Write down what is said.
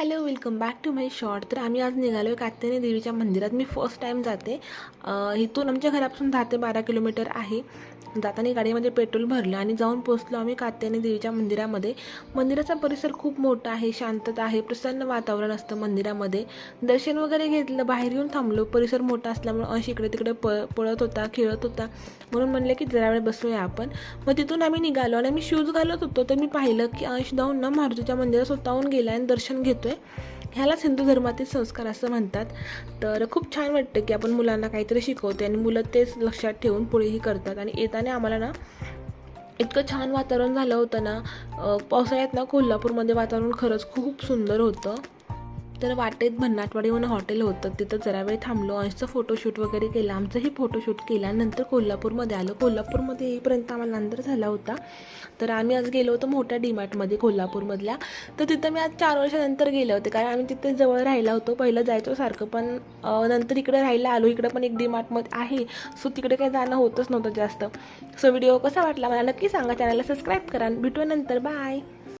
Hello welcome back to my short तर आम्ही आज निघालो आहे कात्यायनी देवीच्या मंदिरात. मी फर्स्ट टाईम जाते. इथून आमच्या घरापासून दहा ते बारा किलोमीटर आहे. जाताना गाडीमध्ये पेट्रोल भरलं आणि जाऊन पोचलो आम्ही कात्यायनी देवीच्या मंदिरामध्ये. मंदिराचा परिसर खूप मोठा आहे शांतता आहे प्रसन्न वातावरण असतं मंदिरामध्ये. दर्शन वगैरे घेतलं बाहेर येऊन थांबलो. परिसर मोठा असल्यामुळे अंश इकडे तिकडे प पळत होता खेळत होता. म्हणून म्हणलं की जरा वेळ बसूया आपण. मग तिथून आम्ही निघालो आणि आम्ही शूज घालत होतो. तर मी पाहिलं की अंश जाऊन ना मारुतीच्या मंदिरात स्वतःहून गेला आणि दर्शन घेतो घेतोय ह्यालाच हिंदू धर्मातील संस्कार असं म्हणतात. तर खूप छान वाटतं की आपण मुलांना काहीतरी शिकवते आणि मुलं तेच लक्षात ठेवून पुढेही करतात. आणि येताना आम्हाला ना इतकं छान वातावरण झालं होतं ना पावसाळ्यात ना कोल्हापूरमध्ये वातावरण खरंच खूप सुंदर होतं. तर वाटेत भन्नाटवाडी म्हणून हॉटेल होतं. तिथं जरा वेळ थांबलो. अंशचं फोटोशूट वगैरे केलं. आमचंही फोटोशूट केला नंतर कोल्हापूरमध्ये आलो. कोल्हापूरमध्ये येईपर्यंत आम्हाला अंदर झाला होता. तर आम्ही आज गेलो होतो मोठ्या डीमार्टमध्ये कोल्हापूरमधल्या. तर तिथं मी आज चार वर्षानंतर गेले होते. कारण आम्ही तिथे जवळ राहिला होतो. पहिलं जायचो सारखं पण नंतर इकडे राहायला आलो. इकडं पण एक डीमार्टमध्ये आहे. सो तिकडे काही जाणं होतच नव्हतं जास्त. सो व्हिडिओ कसा वाटला मला नक्की सांगा. चॅनलला सबस्क्राईब करा. भेटूया नंतर. बाय!